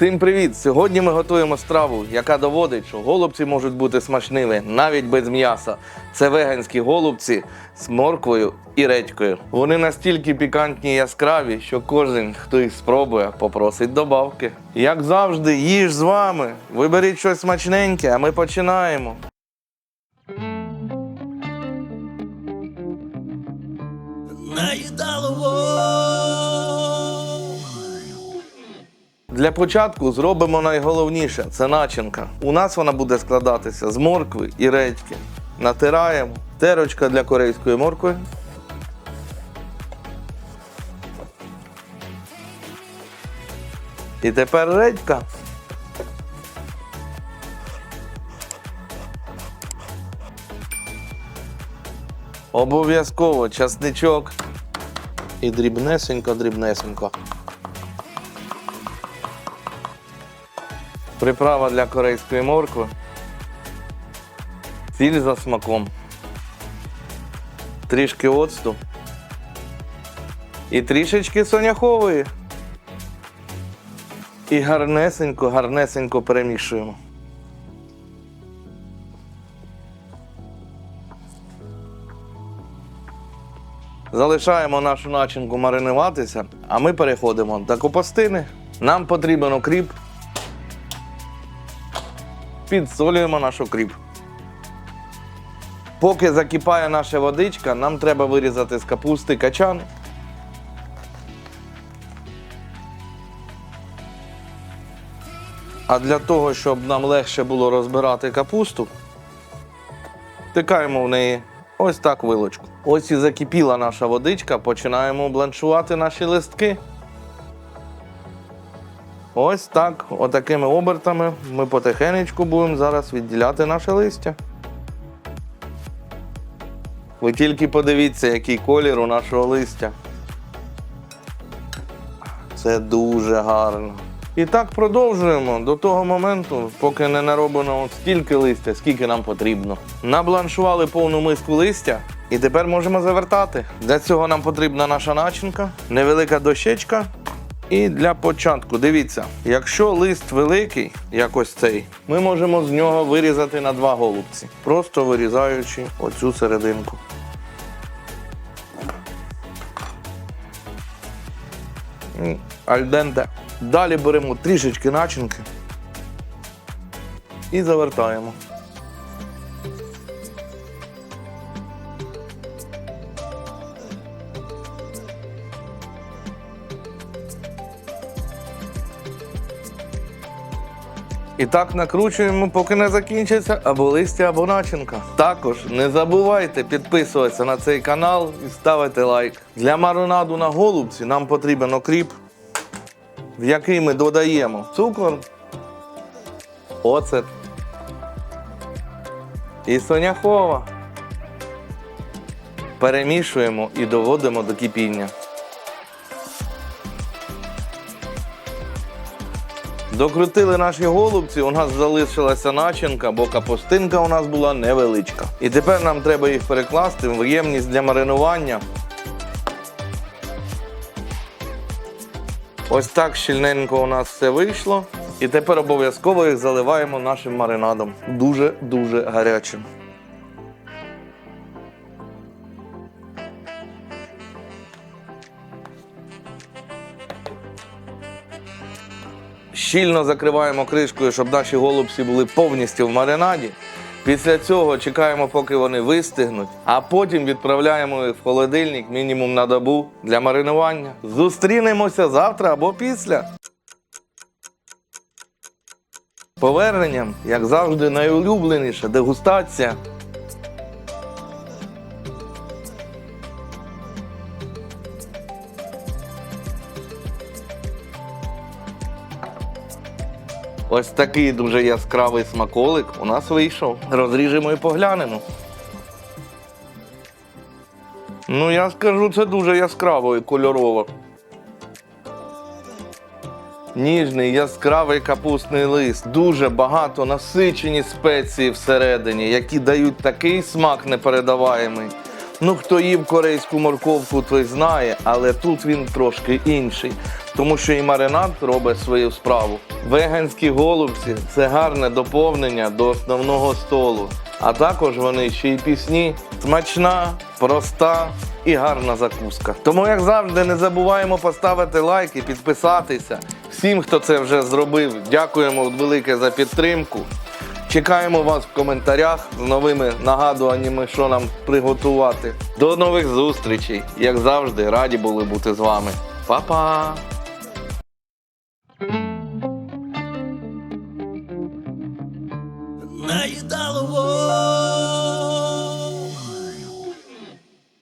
Всім привіт! Сьогодні ми готуємо страву, яка доводить, що голубці можуть бути смачними навіть без м'яса. Це веганські голубці з морквою і редькою. Вони настільки пікантні і яскраві, що кожен, хто їх спробує, попросить добавки. Як завжди, їж з вами. Виберіть щось смачненьке, а ми починаємо. Для початку зробимо найголовніше це начинка. У нас вона буде складатися з моркви і редьки. Натираємо терочка для корейської моркви. І тепер редька. Обов'язково часничок і дрібнесенько-дрібнесенько. Приправа для корейської моркви. Сіль за смаком. Трішки оцту. І трішечки соняхової. І гарнесенько, гарнесенько перемішуємо. Залишаємо нашу начинку маринуватися, а ми переходимо до копостини. Нам потрібен окріп підсолюємо наш окріп. Поки закипає наша водичка, нам треба вирізати з капусти качан. А для того, щоб нам легше було розбирати капусту, втикаємо в неї ось так вилочку. Ось і закипіла наша водичка, починаємо бланшувати наші листки. Ось так, отакими обертами ми потихенечку будемо зараз відділяти наше листя. Ви тільки подивіться, який колір у нашого листя. Це дуже гарно. І так продовжуємо до того моменту, поки не нароблено стільки листя, скільки нам потрібно. Набланшували повну миску листя і тепер можемо завертати. Для цього нам потрібна наша начинка, невелика дощечка і для початку, дивіться, якщо лист великий, як ось цей, ми можемо з нього вирізати на два голубці, просто вирізаючи оцю серединку. Альденте. Далі беремо трішечки начинки і завертаємо. І так накручуємо, поки не закінчиться або листя, або начинка. Також не забувайте підписуватися на цей канал і ставити лайк. Для маринаду на голубці нам потрібен окріп, в який ми додаємо цукор, оцет і соняхова. Перемішуємо і доводимо до кипіння. Докрутили наші голубці, у нас залишилася начинка, бо капустинка у нас була невеличка. І тепер нам треба їх перекласти в ємність для маринування. Ось так щільненько у нас все вийшло. І тепер обов'язково їх заливаємо нашим маринадом. Дуже-дуже гарячим. Щільно закриваємо кришкою, щоб наші голубці були повністю в маринаді. Після цього чекаємо, поки вони вистигнуть, а потім відправляємо їх в холодильник мінімум на добу для маринування. Зустрінемося завтра або після. Поверненням, як завжди, найулюбленіша дегустація. Ось такий дуже яскравий смаколик у нас вийшов. Розріжемо і поглянемо. Ну, я скажу, це дуже яскраво і кольорово. Ніжний, яскравий капустний лист, дуже багато насичені спеції всередині, які дають такий смак непередаваємий. Ну, хто їв корейську морковку, той знає, але тут він трошки інший, тому що і маринад робить свою справу. Веганські голубці це гарне доповнення до основного столу. А також вони ще й пісні, смачна, проста і гарна закуска. Тому, як завжди, не забуваємо поставити лайк і підписатися. Всім, хто це вже зробив, дякуємо велике за підтримку. Чекаємо вас в коментарях з новими нагадуваннями, що нам приготувати. До нових зустрічей. Як завжди, раді були бути з вами. Па-па! наїдалово.